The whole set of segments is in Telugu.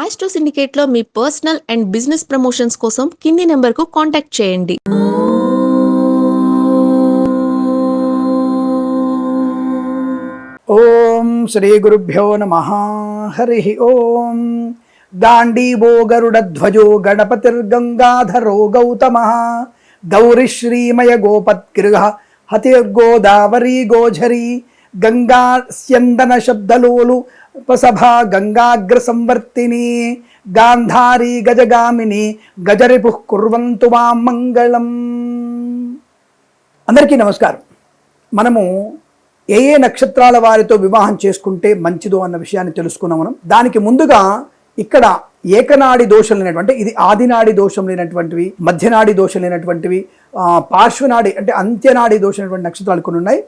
ఆస్ట్రో సిండికేట్లో మీ పర్సనల్ అండ్ బిజినెస్ ప్రమోషన్స్ కోసం కింది నెంబర్కు కాంటాక్ట్ చేయండి. ఓం శ్రీ గురుభ్యో నమ. హరి ఓం. దాండీవో గరుడధ్వజో గణపతిర్గంగాధరో గౌతమ గౌరిశ్రీమయ గోపత్గృహ హతిర్గోదావరీ గోఝరీ గంగా స్యందన శబ్దలోలు ఉపసభా గంగాగ్ర సంవర్తిని గాంధారీ గజగామిని గజరిపు కుర్వంతు మా మంగళం. అందరికీ నమస్కారం. మనము ఏ ఏ నక్షత్రాల వారితో వివాహం చేసుకుంటే మంచిదో అన్న విషయాన్ని తెలుసుకున్నాం మనం. దానికి ముందుగా ఇక్కడ ఏకనాడి దోషం లేనటువంటి ఇది ఆదినాడి దోషం లేనటువంటివి మధ్యనాడి దోషం లేనటువంటివి పార్శ్వనాడి అంటే అంత్యనాడి దోషం లేనటువంటి నక్షత్రాలు కొన్ని ఉన్నాయి.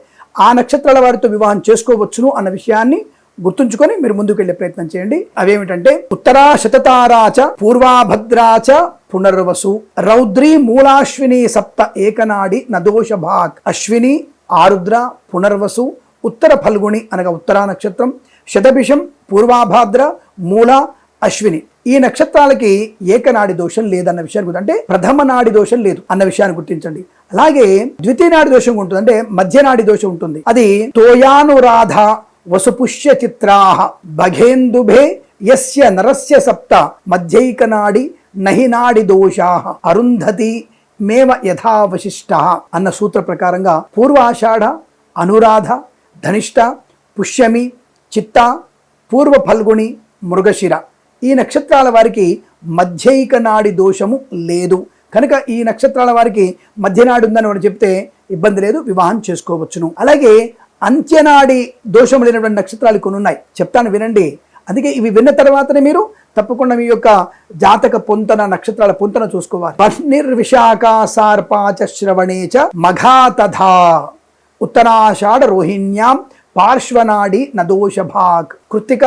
ఆ నక్షత్రాల వారితో వివాహం చేసుకోవచ్చును అన్న విషయాన్ని గుర్తుంచుకొని మీరు ముందుకు వెళ్ళే ప్రయత్నం చేయండి. అవేమిటంటే ఉత్తరా శతతారాచ పూర్వాభద్రాచ పునర్వసు రౌద్రి మూలాశ్విని సప్త ఏకనాడి నదోష భాక్ అశ్విని ఆరుద్ర పునర్వసు ఉత్తర ఫల్గుణి అనగా ఉత్తరా నక్షత్రం శతభిషం పూర్వాభాద్ర మూల అశ్విని. ఈ నక్షత్రాలకి ఏకనాడి దోషం లేదన్న విషయాన్ని గుర్తు అంటే ప్రథమ నాడి దోషం లేదు అన్న విషయాన్ని గుర్తించండి. అలాగే ద్వితీయ నాడి దోషం ఉంటుంది అంటే మధ్యనాడి దోషం ఉంటుంది. అది తోయానురాధ వసుపుష్య చిత్రాహ భగేందుభే యస్య నరస్య సప్త మధ్యైకనాడి నహి నాడి దోషాహ అరుంధతి మేవ యథావశిష్ట అన్న సూత్ర ప్రకారంగా పూర్వాషాఢ అనురాధ ధనిష్ట పుష్యమి చిత్త పూర్వ ఫల్గుణి మృగశిర. ఈ నక్షత్రాల వారికి మధ్యైక నాడి దోషము లేదు. కనుక ఈ నక్షత్రాల వారికి మధ్యనాడు ఉందని మనం చెప్తే ఇబ్బంది లేదు వివాహం చేసుకోవచ్చును. అలాగే అంత్యనాడి దోషం లేనటువంటి నక్షత్రాలు కొన్ని ఉన్నాయి చెప్తాను వినండి. అందుకే ఇవి విన్న తర్వాతనే మీరు తప్పకుండా మీ యొక్క జాతక పొంతన నక్షత్రాల పొంతన చూసుకోవాలి. పర్నిర్విశాఖ సార్పాచ శ్రవణే చ మఘా తథా ఉత్తరాషాఢ రోహిణ్యాం పార్శ్వనాడి నదోషభాగ్. కృత్తిక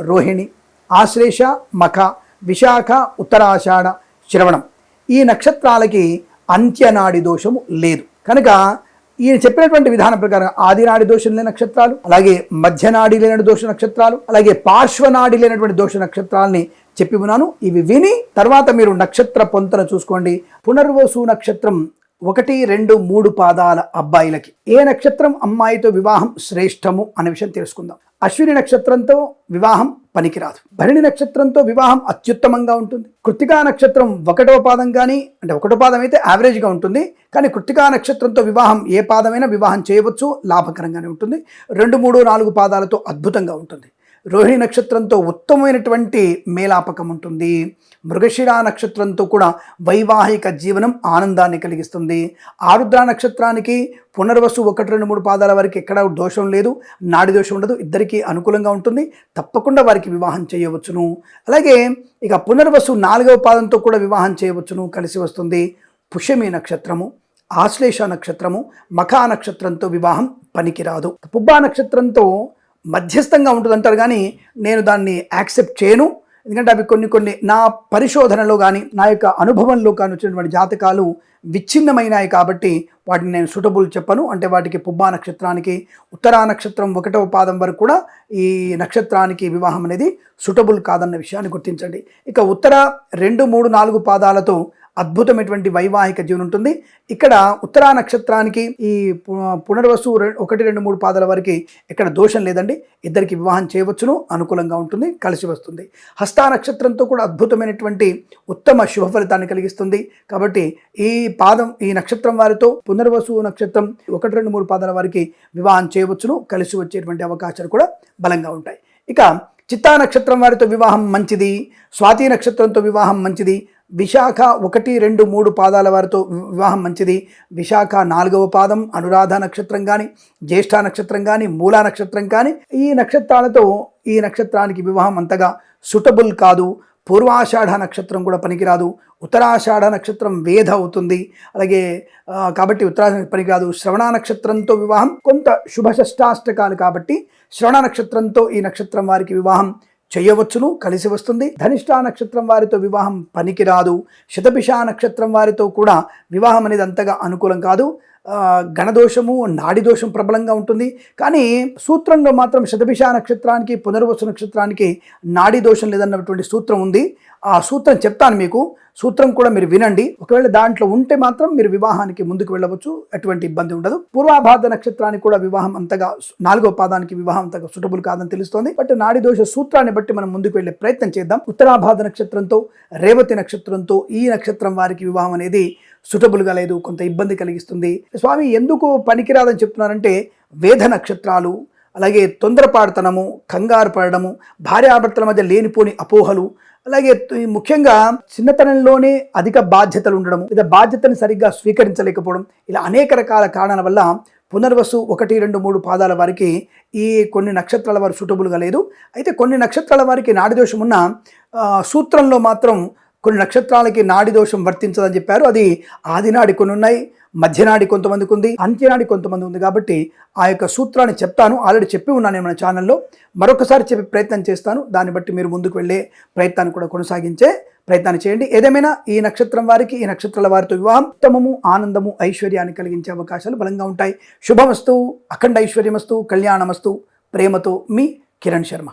రోహిణి. ఆశ్లేష మఖ. విశాఖ ఉత్తరాషాఢ శ్రవణం. ఈ నక్షత్రాలకి అంత్యనాడి దోషము లేదు. కనుక ఈయన చెప్పినటువంటి విధానం ప్రకారం ఆదినాడి దోషం లేని నక్షత్రాలు అలాగే మధ్యనాడి లేని దోష నక్షత్రాలు అలాగే పార్శ్వనాడి లేనటువంటి దోష నక్షత్రాలని చెప్పి ఉన్నాను. ఇవి విని తర్వాత మీరు నక్షత్ర పొంతన చూసుకోండి. పునర్వసు నక్షత్రం ఒకటి రెండు మూడు పాదాల అబ్బాయిలకి. ఏ నక్షత్రం అమ్మాయితో వివాహం శ్రేష్టము అనే విషయం తెలుసుకుందాం. అశ్విని నక్షత్రంతో వివాహం పనికిరాదు. భరణి నక్షత్రంతో వివాహం అత్యుత్తమంగా ఉంటుంది. కృత్తికా నక్షత్రం ఒకటో పాదం కానీ అంటే ఒకటో పాదం అయితే యావరేజ్గా ఉంటుంది. కానీ కృత్తికా నక్షత్రంతో వివాహం ఏ పాదమైనా వివాహం చేయవచ్చు లాభకరంగానే ఉంటుంది. రెండు మూడు నాలుగు పాదాలతో అద్భుతంగా ఉంటుంది. రోహిణి నక్షత్రంతో ఉత్తమమైనటువంటి మేలాపకం ఉంటుంది. మృగశిర నక్షత్రంతో కూడా వైవాహిక జీవనం ఆనందాన్ని కలిగిస్తుంది. ఆరుద్ర నక్షత్రానికి పునర్వసు ఒకటి రెండు మూడు పాదాల వారికి ఎక్కడ దోషం లేదు నాడి దోషం ఉండదు ఇద్దరికీ అనుకూలంగా ఉంటుంది. తప్పకుండా వారికి వివాహం చేయవచ్చును. అలాగే ఇక పునర్వసు నాలుగవ పాదంతో కూడా వివాహం చేయవచ్చును కలిసి వస్తుంది పుష్యమి నక్షత్రము ఆశ్లేష నక్షత్రము మఖా నక్షత్రంతో వివాహం పనికిరాదు. పుబ్బా నక్షత్రంతో మధ్యస్థంగా ఉంటుంది అంటారు కానీ నేను దాన్ని యాక్సెప్ట్ చేయను. ఎందుకంటే అవి కొన్ని కొన్ని నా పరిశోధనలో కానీ నా యొక్క అనుభవంలో కానీ వచ్చినటువంటి జాతకాలు విచ్ఛిన్నమైనాయి కాబట్టి వాటిని నేను సూటబుల్ చెప్పను. అంటే వాటికి పుబ్బా నక్షత్రానికి ఉత్తరా నక్షత్రం ఒకటవ పాదం వరకు కూడా ఈ నక్షత్రానికి వివాహం అనేది సూటబుల్ కాదన్న విషయాన్ని గుర్తించండి. ఇక ఉత్తర రెండు మూడు నాలుగు పాదాలతో అద్భుతమైనటువంటి వైవాహిక జీవనం ఉంటుంది. ఇక్కడ ఉత్తరా నక్షత్రానికి ఈ పు- పునర్వసు ఒకటి రెండు మూడు పాదాల వరకు ఇక్కడ దోషం లేదండి. ఇద్దరికి వివాహం చేయవచ్చును అనుకూలంగా ఉంటుంది కలిసి వస్తుంది. హస్తా నక్షత్రంతో కూడా అద్భుతమైనటువంటి ఉత్తమ శుభ ఫలితాన్ని కలిగిస్తుంది. కాబట్టి ఈ పాదం ఈ నక్షత్రం వారితో పునర్వసు నక్షత్రం ఒకటి రెండు మూడు పాదాల వారికి వివాహం చేయవచ్చును కలిసి వచ్చేటువంటి అవకాశాలు కూడా బలంగా ఉంటాయి. ఇక చిత్తా నక్షత్రం వారితో వివాహం మంచిది స్వాతి నక్షత్రంతో వివాహం మంచిది విశాఖ ఒకటి రెండు మూడు పాదాల వారితో వి- వివాహం మంచిది. విశాఖ నాలుగవ పాదం అనురాధ నక్షత్రం కానీ జ్యేష్ఠ నక్షత్రం కానీ మూలా నక్షత్రం కానీ ఈ నక్షత్రాలతో ఈ నక్షత్రానికి వివాహం అంతగా సుటబుల్ కాదు. పూర్వాషాఢ నక్షత్రం కూడా పనికిరాదు. ఉత్తరాషాఢ నక్షత్రం వేధ అవుతుంది. అలాగే కాబట్టి ఉత్తరాషాఢ పనికిరాదు. శ్రవణ నక్షత్రంతో వివాహం కొంత శుభ షష్టాష్టకాలు కాబట్టి శ్రవణ నక్షత్రంతో ఈ నక్షత్రం వారికి వివాహం చేయవచ్చును కలిసి వస్తుంది. ధనిష్ఠా నక్షత్రం వారితో వివాహం పనికిరాదు. శతభిష నక్షత్రం వారితో కూడా వివాహం అనేది అంతగా అనుకూలం కాదు. గణదోషము నాడి దోషం ప్రబలంగా ఉంటుంది. కానీ సూత్రంలో మాత్రం శతభిష నక్షత్రానికి పునర్వసు నక్షత్రానికి నాడి దోషం లేదన్నటువంటి సూత్రం ఉంది. ఆ సూత్రం చెప్తాను మీకు. సూత్రం కూడా మీరు వినండి. ఒకవేళ దాంట్లో ఉంటే మాత్రం మీరు వివాహానికి ముందుకు వెళ్ళవచ్చు. ఎటువంటి ఇబ్బంది ఉండదు. పూర్వాభాద నక్షత్రానికి కూడా వివాహం అంతగా నాలుగో పాదానికి వివాహం అంతగా సుటబుల్ కాదని తెలుస్తోంది. బట్ నాడి దోష సూత్రాన్ని బట్టి మనం ముందుకు వెళ్ళే ప్రయత్నం చేద్దాం. ఉత్తరాభాద నక్షత్రంతో రేవతి నక్షత్రంతో ఈ నక్షత్రం వారికి వివాహం అనేది సుటబుల్గా లేదు. కొంత ఇబ్బంది కలిగిస్తుంది. స్వామి ఎందుకు పనికిరాదని చెప్తున్నారంటే వేధ నక్షత్రాలు అలాగే తొందరపాడుతనము కంగారు పడడము భార్యాభర్తల మధ్య లేనిపోని అపోహలు అలాగే ముఖ్యంగా చిన్నతనంలోనే అధిక బాధ్యతలు ఉండడం లేదా బాధ్యతను సరిగ్గా స్వీకరించలేకపోవడం ఇలా అనేక రకాల కారణాల వల్ల పునర్వసు ఒకటి రెండు మూడు పాదాల వారికి ఈ కొన్ని నక్షత్రాల వారు సూటబుల్గా లేదు. అయితే కొన్ని నక్షత్రాల వారికి నాడిదోషం ఉన్న సూత్రంలో మాత్రం కొన్ని నక్షత్రాలకి నాడి దోషం వర్తించదని చెప్పారు. అది ఆదినాడి కొన్ని ఉన్నాయి మధ్యనాడి కొంతమందికి ఉంది అంత్యనాడి కొంతమంది ఉంది కాబట్టి ఆ యొక్క సూత్రాన్ని చెప్తాను. ఆల్రెడీ చెప్పి ఉన్నాను నేను మన ఛానల్లో. మరొకసారి చెప్పే ప్రయత్నం చేస్తాను. దాన్ని బట్టి మీరు ముందుకు వెళ్ళే ప్రయత్నాన్ని కూడా కొనసాగించే ప్రయత్నాన్ని చేయండి. ఏదేమైనా ఈ నక్షత్రం వారికి ఈ నక్షత్రాల వారితో వివాహం ఉత్తమము ఆనందము ఐశ్వర్యాన్ని కలిగించే అవకాశాలు బలంగా ఉంటాయి. శుభమస్తు అఖండ ఐశ్వర్యమస్తు కళ్యాణమస్తు ప్రేమతో మీ కిరణ్ శర్మ.